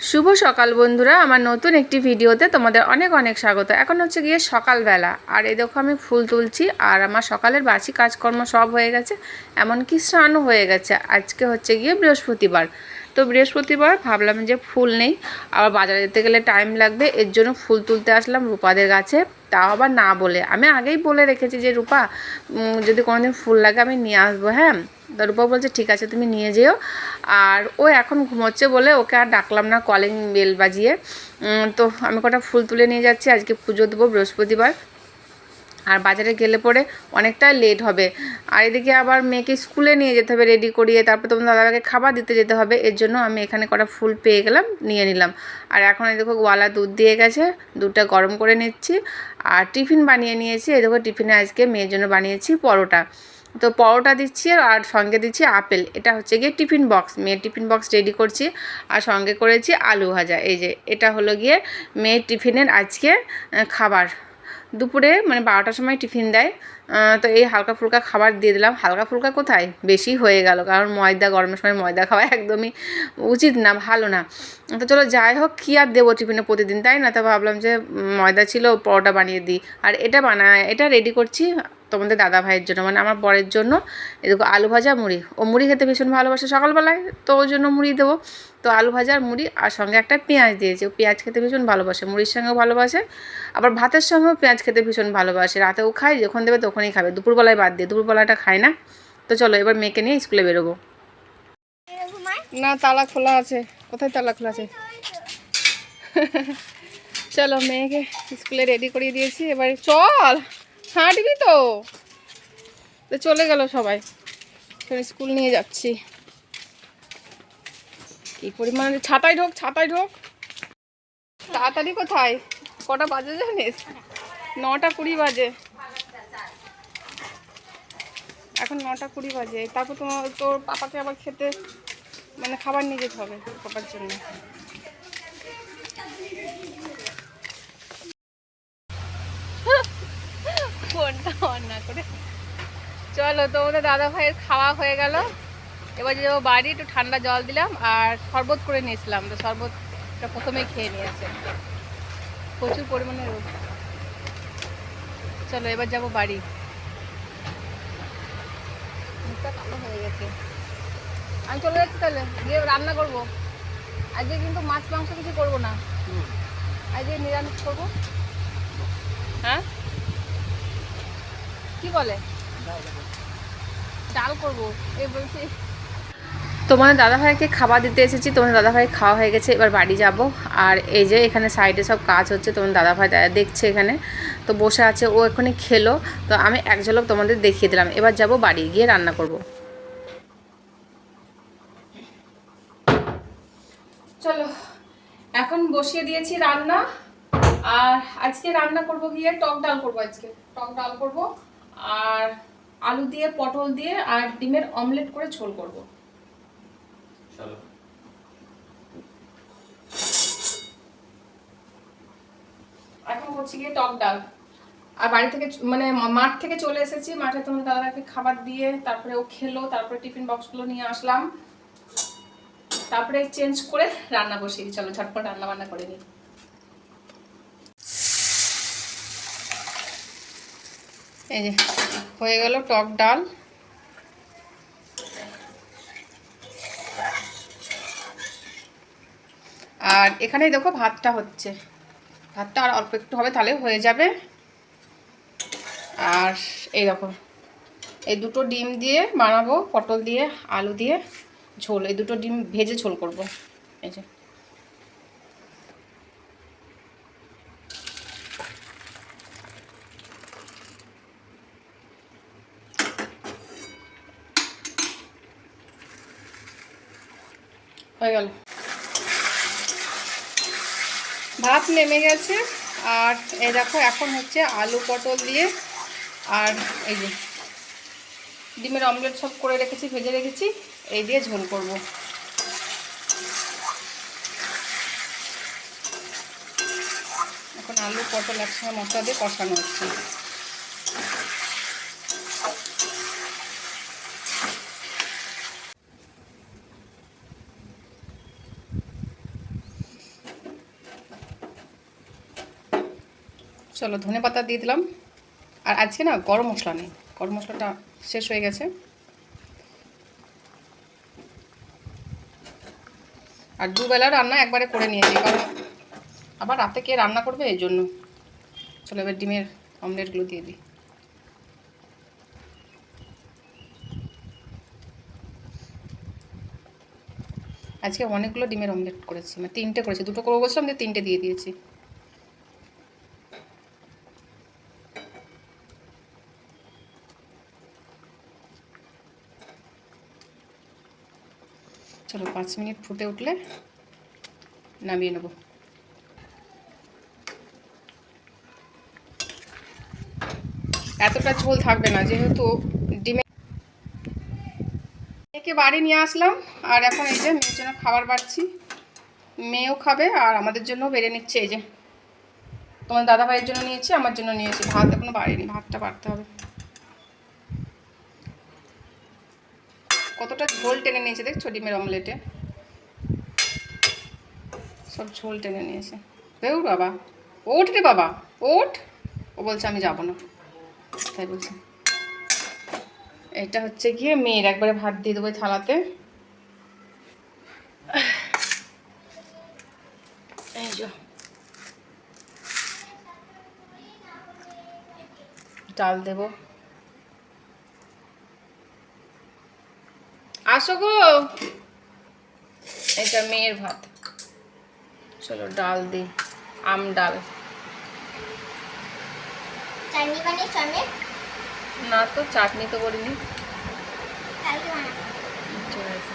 শুভ সকাল বন্ধুরা, আমার নতুন একটি ভিডিওতে তোমাদের অনেক অনেক স্বাগত। এখন হচ্ছে গিয়ে সকালবেলা। আর এই দেখো আমি ফুল তুলছি, আর আমার সকালের বাসি কাজকর্ম সব হয়ে গেছে, এমনকি স্নানও হয়ে গেছে। আজকে হচ্ছে গিয়ে বৃহস্পতিবার। তো বৃহস্পতিবার ভাবলাম যে ফুল নেই, আবার বাজারে যেতে গেলে টাইম লাগবে, এর জন্য ফুল তুলতে আসলাম রূপাদের গাছে তাও আবার না বলে। আমি আগেই বলে রেখেছি যে, রূপা যদি কোনোদিন ফুল লাগে আমি নিয়ে আসব হ্যাঁ? তা রূপা বলছে, ঠিক আছে, তুমি নিয়ে যেও। আর ও এখন ঘুমোচ্ছে বলে ওকে আর ডাকলাম না কলিং বেল বাজিয়ে। তো আমি কটা ফুল তুলে নিয়ে যাচ্ছি, আজকে পুজো দেবো বৃহস্পতিবার। আর বাজারে গেলে পরে অনেকটা লেট হবে। আর এদিকে আবার মেয়েকে স্কুলে নিয়ে যেতে হবে রেডি করিয়ে, তারপর তোমার দাদাকে খাবার দিতে যেতে হবে, এর জন্য আমি এখানে কটা ফুল পেয়ে গেলাম, নিয়ে নিলাম। আর এখন এই দেখো গোয়ালা দুধ দিয়ে গেছে, দুধটা গরম করে নিচ্ছি, আর টিফিন বানিয়ে নিয়েছি। এই দেখো টিফিনে আজকে মেয়ের জন্য বানিয়েছি পরোটা। তো পরোটা দিচ্ছি আর সঙ্গে দিচ্ছি আপেল। এটা হচ্ছে গিয়ে টিফিন বক্স। মেয়ের টিফিন বক্স রেডি করছি, আর সঙ্গে করেছি আলু ভাজা। এই যে, এটা হলো গিয়ে মেয়ের টিফিনের আজকে খাবার। দুপুরে মানে বারোটার সময় টিফিন দেয় তো এই হালকা ফুলকা খাবার দিয়ে দিলাম। হালকা ফুলকা কোথায়? বেশি হয়ে গেল, কারণ ময়দা, গরমের সময় ময়দা খাওয়া একদমই উচিত না, ভালো না। তো চলো যাই হোক, কী আর দেবো টিফিনে প্রতিদিন, তাই না? তো ভাবলাম যে ময়দা ছিল, পরোটা বানিয়ে দিই। আর এটা বানায়, এটা রেডি করছি তোমাদের দাদা ভাইয়ের জন্য মানে আমার বরের জন্য। এদিকে আলু ভাজা মুড়ি। ও মুড়ি খেতে ভীষণ ভালোবাসে সকালবেলায়, তো ওর জন্য মুড়ি দেবো। তো আলু ভাজা মুড়ি, আর সঙ্গে একটা পেঁয়াজ দিয়েছে। ও পেঁয়াজ খেতে ভীষণ ভালোবাসে, মুড়ির সঙ্গেও ভালোবাসে। আবার ভাতের সঙ্গেও পেঁয়াজ খেতে ভীষণ ভালোবাসে। রাতেও খায়, যখন দেবে তখনই খাবে। দুপুরবেলায় বাদ দিয়ে, দুপুরবেলাটা খায় না। তো চলো, এবার মেয়েকে নিয়ে স্কুলে বেরোবো। না, তালা খোলা আছে। কোথায় তালা খোলা আছে? চলো, মেয়েকে স্কুলে রেডি করিয়ে দিয়েছি। এবার চল! হাঁটবি তো? চলে গেল সবাই। স্কুল নিয়ে যাচ্ছি। কি পরিমাণ ছাতাই ঢোক ছাতাই ঢোক। তাড়াতাড়ি কোথায়? কটা বাজে জানিস? নটা কুড়ি বাজে। এখন নটা কুড়ি বাজে। তারপর তোমার, তোর পাপাকে আবার খেতে মানে খাবার নিয়ে যেতে হবে পাপার জন্য। ফোনটা অন না করে। চলো তোমাদের দাদা ভাইয়ের খাওয়া হয়ে গেল। এবার যে বাড়ি একটু ঠান্ডা জল দিলাম আর শরবত করে নিয়েছিলাম। তো শরবতটা প্রথমেই খেয়ে নিয়েছে। প্রচুর পরিমাণে রোদ। চলো এবার যাব বাড়ি। কালো হয়ে গেছে। আমি চলে যাচ্ছি তাহলে গিয়ে রান্না করব। আজকে কিন্তু মাছ মাংস কিছু করব না। আজকে নিরামিষ করব। হ্যাঁ? কি বলে? ডাল করব। এই বলছি। তোমাদের দাদাভাইকে খাবার দিতে এসেছি তোমাদের দাদাভাই খাওয়া হয়ে গেছে এবার বাড়ি যাব। আর এই যে এখানে সাইডে সব কাজ হচ্ছে তোমার দাদাভাই দেখছে এখানে। তো বসে আছে ও এখানে খেলো। তো আমি এক ঝলক তোমাদের দেখিয়ে দিলাম। এবার যাব বাড়ি গিয়ে রান্না করব। চলো এখন বসিয়ে দিয়েছি রান্না। আর আজকে রান্না করব গিয়ে টক ডাল করব আজকে। টক ডাল করব আর আলু দিয়ে পটল দিয়ে আর ডিমের অমলেট করে ঝোল করব। চলো এখন করছি গিয়ে টক ডাল। আর বাড়ি থেকে মানে মাঠ থেকে চলে এসেছি মাঠে তোমার দাদাকে খাবার দিয়ে তারপরে ও খেলো তারপরে টিফিন বক্সগুলো নিয়ে আসলাম। তারপরে চেঞ্জ করে রান্না বসিয়ে চলো ঝটপট রান্না বান্না করে নিই। এই যে, হয়ে গেল টক ডাল। আর এখানেই দেখো ভাতটা হচ্ছে। ভাতটা আর অল্প একটু হবে, তাহলে হয়ে যাবে। আর এই দেখো, এই দুটো ডিম দিয়ে বানাবো, পটল দিয়ে, আলু দিয়ে ঝোল। এই দুটো ডিম ভেজে ঝোল করব। এই যে। হয়ে গেল। ভাত নেমে গেছে, আর এই দেখো এখন হচ্ছে আলু পটল দিয়ে, আর এই যে ডিমের অমলেট সব করে রেখেছি, ভেজে রেখেছি, এই দিয়ে ঝোল করব। এখন আলু পটল একসঙ্গে মশলা দিয়ে কষানো হচ্ছে। চলো ধনে পাতা দিয়ে দিলাম। আর আজকে না গরম মশলা নেই। গরম মশলাটা শেষ হয়ে গেছে। আর দুবেলা রান্না একবারে করে নিয়েছি কারণ আবার রাতে কে রান্না করবে এই জন্য। চলো এবার ডিমের অমলেটগুলো দিয়ে দিই। আজকে অনেকগুলো ডিমের অমলেট করেছি মানে তিনটে করেছি। দুটো করে বলছিলাম দিয়ে তিনটে দিয়ে দিয়েছি চলো পাঁচ মিনিট ফুটে উঠলে নামিয়ে নেব। এতটা ঝোল থাকবে না, যেহেতু ডিমে মেয়েকে বাড়ি নিয়ে আসলাম, আর এখন এই যে মেয়ের জন্য খাবার বাড়ছি। মেয়েও খাবে আর আমাদের জন্য বেড়ে নিচ্ছে এই যে। তোমার দাদা ভাইয়ের জন্য নিয়েছি, আমার জন্য নিয়েছি, ভাত এখনও বাড়িনি, ভাতটা বাড়তে হবে। কতটা ঝোল টেনে নিয়েছে দেখছ ডিমের অমলেটে? সব ঝোল টেনে নিয়েছে। বেউ বাবা। ওঠ রে বাবা, ওঠ। ও বলছে, আমি যাব না। তাই বলছে। এটা হচ্ছে গিয়ে মেয়ের, একবারে ভাত দিয়ে দেবো থালাতে। ডাল দেবো। আসো গো। এটা মেয়ের ভাত। চলো ডাল দি আম ডাল। না তো চাটনি তো করিনি কালকে বানাবো ঠিক আছে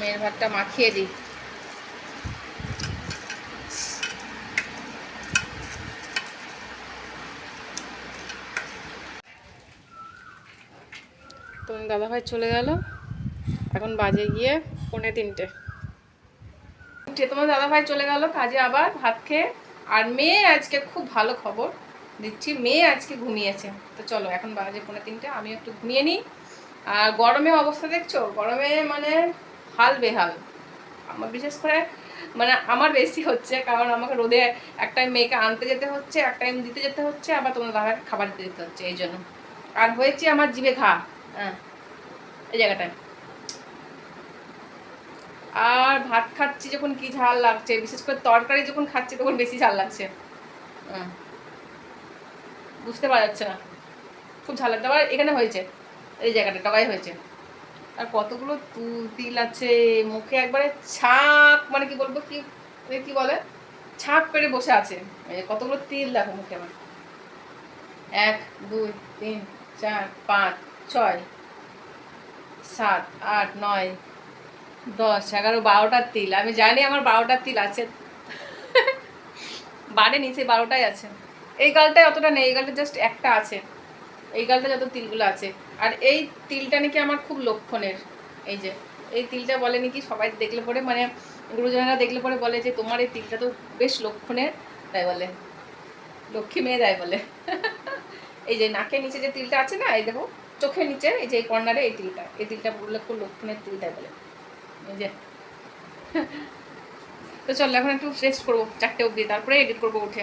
মেয়ের ভাতটা মাখিয়ে দিই। তোমার দাদাভাই চলে গেল। এখন বাজে গিয়ে পৌনে তিনটে। তোমার দাদাভাই চলে গেল, কাজে আবার ভাত খেয়ে। আর মেয়ে আজকে খুব ভালো খবর দিচ্ছি, মেয়ে আজকে ঘুমিয়েছে। তো চলো, এখন বাজে পৌনে তিনটে আমি একটু ঘুমিয়ে নিই। আর গরমে অবস্থা দেখছ? গরমে মানে হাল বেহাল। আমার বিশেষ করে মানে আমার বেশি হচ্ছে, কারণ আমাকে রোদে এক টাইম মেয়েকে আনতে যেতে হচ্ছে, এক টাইম দিতে যেতে হচ্ছে, আবার তোমার দাদাকে খাবার দিতে যেতে হচ্ছে, এই জন্য। আর হয়েছে আমার জিভে ঘা হ্যাঁ এই জায়গাটায়। আর ভাত খাচ্ছি যখন কি ঝাল লাগছে, বিশেষ করে তরকারি যখন খাচ্ছি তখন বেশি ঝাল লাগছে। হ্যাঁ। বুঝতে পারা যাচ্ছে না। খুব ঝাল লাগছে। আবার এখানে হয়েছে, এই জায়গাটা ডগাই হয়েছে। আর কতগুলো তুল আছে, মুখে একবারে ছাক মানে কি বলব, কি ওই কি বলে, ছাক পেরে বসে আছে। কতগুলো তিল দেখো মুখে আমার। এক, দুই, তিন, চার, পাঁচ, ছয়, সাত, আট, নয়, দশ, এগারো বারোটার তিল। আমি জানি আমার বারোটার তিল আছে। বাড়ে নিচে বারোটাই আছে। এই গালটায় অতটা নেই, এই গালটা জাস্ট একটা আছে। এই গালটা যত তিলগুলো আছে। আর এই তিলটা নাকি আমার খুব লক্ষণের। এই যে, এই তিলটা বলে নাকি সবাই দেখলে পরে মানে গুরুজনেরা দেখলে পরে বলে যে, তোমার এই তিলটা তো বেশ লক্ষণের। তাই বলে। লক্ষ্মী মেয়ে দেয় বলে। এই যে, নাকের নিচে যে তিলটা আছে না, এই দেখো, চোখের নিচে, এই যে, এই কর্নারে এই তিলটা। এই তিলটা বললে খুব লক্ষণের তিল দেয় বলে। এই যে। তো চলো, এখন একটু রেস্ট করব, চারটে অবধি, তারপরে এডিট করব উঠে।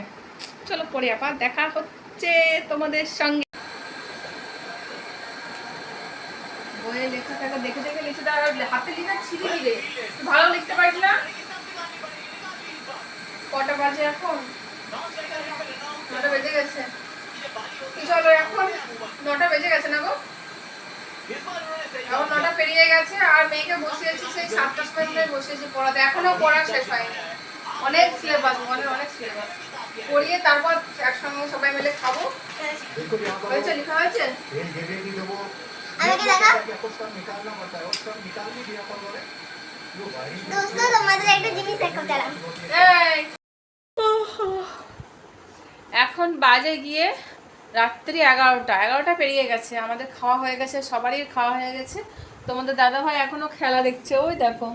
চলো, পরে আবার দেখা হচ্ছে তোমাদের সঙ্গে। বইয়ে লেখা টাকা দেখে দেখে লিখে আর হাতে লেখা ছিঁড়ে দিলে। ভালো লিখতে পারিস না? কটা বাজে এখন? নটা বেজে গেছে। কি চলো এখন নটা বেজে গেছে না গো? এখন নটা পেরিয়ে গেছে, আর মেয়েকে বসিয়েছি সেই সাতটার সময় ধরে বসিয়েছি পড়াতে। এখনও পড়া শেষ হয়নি। অনেক সিলেবাস মনের অনেক সিলেবাস পড়িয়ে তারপর একসঙ্গে সবাই মিলে খাব। হয়েছে, লেখা হয়েছে? এই। বাজে গিয়ে রাত্রি এগারোটা। এগারোটা পেরিয়ে গেছে, আমাদের খাওয়া হয়ে গেছে, সবারই খাওয়া হয়ে গেছে। তোমাদের দাদা ভাই এখনও খেলা দেখছে, ওই দেখো।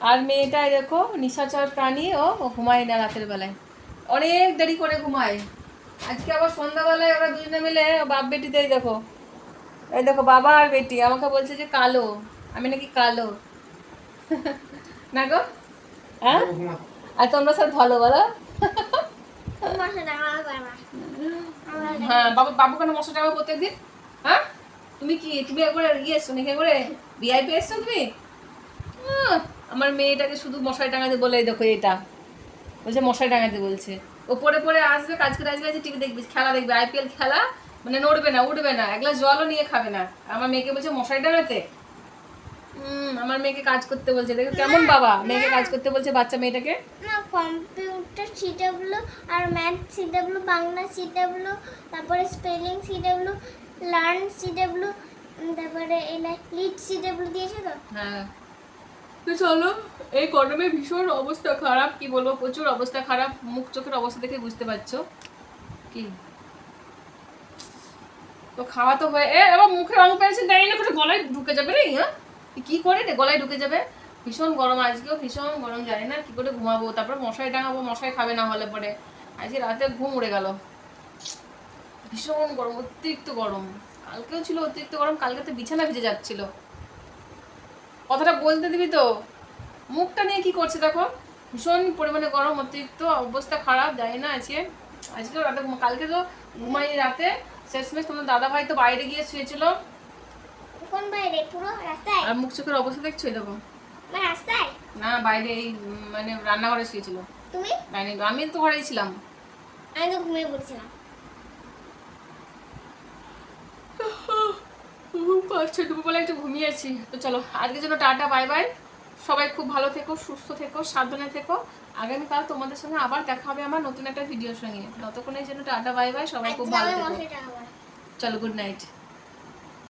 আর মেয়েটাই দেখো নিশাচর প্রাণী, ও ও ঘুমায় না রাতের বেলায়। অনেক দেরি করে ঘুমায়। আজকে আবার সন্ধ্যাবেলায় ওরা দুজনে মিলে বাপ বেটিতেই দেখো এই দেখো, বাবা আর বেটি, আমাকে বলছে যে কালো। আমি নাকি কালো। না গো? হ্যাঁ। আর তোমরা সব ভালো, বলো? হ্যাঁ বাবু কেন হ্যাঁ? তুমি কি, তুমি ইয়ে এসছো এসছো তুমি? আমার মেয়েটাকে শুধু মশারি টাঙাতে বলে দেখো এটা। বলছে, মশারি টাঙাতে বলছে। ও পরে পরে আসবে কাজ করে আসবে যে টিভি দেখবি, খেলা দেখবে আইপিএল খেলা। মানে নড়বে না উঠবে না এক গ্লাস জলও নিয়ে খাবে না। আমার মেয়েকে বলছে মশারি টাঙাতে? হুম আমার মেয়েকে কাজ করতে বলছে দেখো কেমন বাবা মেয়েকে কাজ করতে বলছে বাচ্চা মেয়েটাকে? না কম্পিউটার সিডাব্লিউ আর ম্যাথ সিডাব্লিউ বাংলা সিডাব্লিউ তারপরে স্পেলিং সিডাব্লিউ লার্ন সিডাব্লিউ তারপরে এলা লিড সিডাব্লিউ দিয়েছে তো? হ্যাঁ। তো চলো এই গরমে ভীষণ অবস্থা খারাপ কি বলব প্রচুর অবস্থা খারাপ মুখ চোখের অবস্থা দেখে বুঝতে পারছ। কি? তো খাওয়া তো হয়ে এ, এবার মুখে রং পেয়েছে দেয় না করে গলায় ঢুকে যাবে রে হ্যাঁ? কি করে রে? গলায় ঢুকে যাবে? ভীষণ গরম আজকেও, ভীষণ গরম, জানি না কি করে ঘুমাবো। তারপর মশারি টাঙাবো, মশারি খাবে না হলে পরে। আজকে রাতে ঘুম উড়ে গেল। ভীষণ গরম, অতিরিক্ত গরম। কালকেও ছিল অতিরিক্ত গরম, কালকে তো বিছানা ভিজে যাচ্ছিল। কথাটা বলতে দিবি তো? মুখটা নিয়ে কি করছে দেখো? ভীষণ পরিমাণে গরম, অতিরিক্ত অবস্থা খারাপ, জানি না আজকে। আজকেও রাতে কালকে তো ঘুমাইনি রাতে। শেষমেশ তোমার দাদা ভাই তো বাইরে গিয়ে শুয়েছিল। কোন বাইরে? পুরো রাস্তায়? আর মুখ চোখের অবস্থা দেখছ দেখো। না রাস্তায়? না বাইরে এই মানে রান্নাঘরে শুয়েছিল। তুমি? ডাইনিং আমি তো ঘরেই ছিলাম। আমি তো ঘুমিয়ে পড়ছিলাম। পাঁচটা দুপুরবেলা একটু ঘুমিয়েছি তো চলো আজকের জন্য টাটা বাই বাই। সবাই খুব ভালো থেকো সুস্থ থেকো সাবধানে থেকো। আগামীকাল তোমাদের সঙ্গে আবার দেখা হবে আমার নতুন একটা ভিডিওর সঙ্গে। ততক্ষণের জন্য টাটা বাই বাই সবাই খুব ভালো থেকো। চলো গুড নাইট